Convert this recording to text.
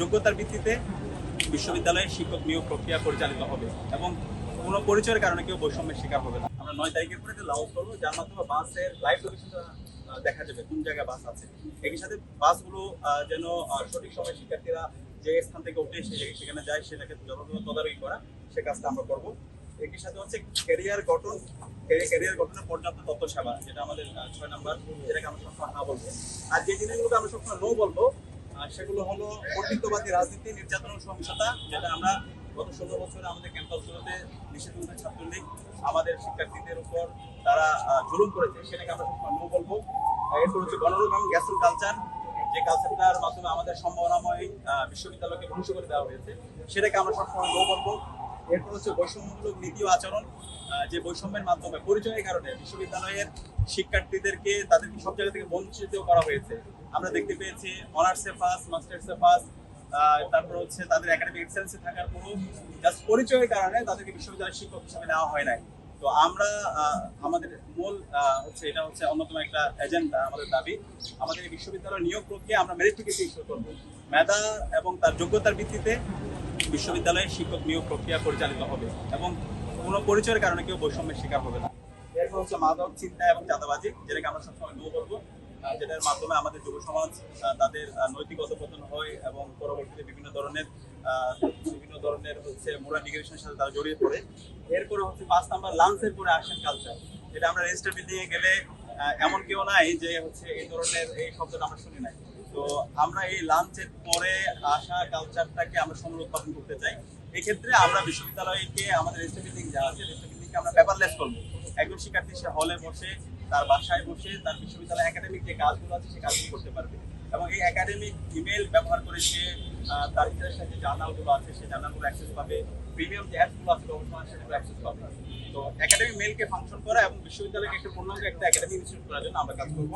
যোগ্যতার ভিত্তিতে বিশ্ববিদ্যালয়ে শিক্ষক নিয়োগ প্রক্রিয়া পরিচালিত হবে এবং কোনো পরিচয়ের কারণে কেউ বৈষম্যের শিকার হবে না। আমরা নয় তারিখের পরে লাউস করব, যার মাধ্যমে বাসের লাইভ লোকেশনটা দেখা যাবে, কোন জায়গায় বাস আছে। একই সাথে বাসগুলো যেন সঠিক সময় শিক্ষার্থীরা যে স্থান থেকে উঠে এসে সেখানে যায়, সেটাকে যথাযথ তদারকি করা, সে কাজটা আমরা করব। একই সাথে হচ্ছে ক্যারিয়ার গঠন ক্যারিয়ার গঠনের পর্যাপ্ত তথ্য সেবা যেটা আমাদের ছয় নাম্বার, যেটাকে আমরা সবসময় না বলব। আর যে জিনিসগুলোকে আমরা সবসময় নো বলব সেগুলো হলো কর্তৃত্ববাদী রাজনীতি, নির্যাতন ও সহিংসতা, যেটা আমরা গত ষোলো বছরে আমাদের ক্যাম্পাসগুলোতে নিষেধাজ্ঞা ছাত্রলীগ, আমাদের শিক্ষার্থীদের উপর তারা জুলুম করেছে, সেটাকে আমরা নো বলব। এরপর হচ্ছে গণরূপ এবং গ্যাসুল কালচার, যে কালচারটার মাধ্যমে আমাদের সম্ভাবনাময় বিশ্ববিদ্যালয়কে ধ্বংস করে দেওয়া হয়েছে, সেটাকে আমরা সবসময় নো বলব। এরপর হচ্ছে বৈষম্যমূলক নীতি ও আচরণ যে বৈষম্যের মাধ্যমে, পরিচয়ের কারণে বিশ্ববিদ্যালয়ের শিক্ষার্থীদেরকে তাদেরকে সব জায়গা থেকে বঞ্চিত করা হয়েছে। আমরা দেখতে পেয়েছি অনার্সে ফার্স্ট মাস্টার্সে ফার্স্ট তারপর হচ্ছে তাদের একাডেমিক এক্সেলেন্সে থাকার পরও জাস্ট পরিচয়ের কারণে তাদেরকে বিশ্ববিদ্যালয়ের শিক্ষক হিসেবে নেওয়া হয় নাই। তো আমরা আমাদের মূল হচ্ছে এটা হচ্ছে অন্যতম একটা এজেন্ডা আমাদের দাবি। আমাদের বিশ্ববিদ্যালয় নিয়োগ প্রক্রিয়া আমরা মেরিট থেকে শুরু করব। মেধা এবং তার যোগ্যতার ভিত্তিতে বিশ্ববিদ্যালয়ে শিক্ষক নিয়োগ প্রক্রিয়া পরিচালিত হবে এবং কোনো পরিচয়ের কারণে কেউ বৈষম্যের শিকার হবে না। এরপর হচ্ছে মাদক চিন্তা এবং চাঁদাবাজি, যেটাকে আমরা সবসময় নো করব যেটার মাধ্যমে আমাদের যুব সমাজ তাদের নৈতিক অধপতন হয় এবং পরবর্তীতে বিভিন্ন ধরনের বিভিন্ন ধরনের হচ্ছে মোরাল ডিগ্রেশনের সাথে তারা জড়িয়ে পড়ে। এরপরে হচ্ছে পাঁচ নাম্বার লাঞ্চের পরে আসেন কালচার যেটা আমরা রেজিস্টার বিল্ডিং এ গেলে এমন কেউ নাই যে হচ্ছে এই ধরনের এই শব্দটা আমরা শুনি নাই। তো আমরা এই লাঞ্চের পরে আসা কালচারটাকে আমরা সমুৎপাদন করতে চাই। এক্ষেত্রে আমরা বিশ্ববিদ্যালয়কে, আমাদের রেজিস্টার বিল্ডিং যা আছে রেজিস্টার বিল্ডিংকে আমরা পেপারলেস করব। একজন শিক্ষার্থী সে হলে বসে তার বাসায় বসে তার বিশ্ববিদ্যালয় একাডেমিক যে কাজগুলো আছে, সে কাজগুলো করতে পারবে। এবং এই একাডেমিক ইমেল ব্যবহার করে সে তার ইন্টারের যে জার্নালগুলো আছে, সে জার্নালগুলো অ্যাক্সেস পাবে। প্রিমিয়াম যে অ্যাপগুলো আছে সেগুলো অ্যাক্সেস পাবে। তো একাডেমিক মেলকে ফাংশন করা এবং বিশ্ববিদ্যালয়কে একটা পূর্ণাঙ্গ একটা একাডেমিক ইনস্টিটিউট করার জন্য আমরা কাজ করব।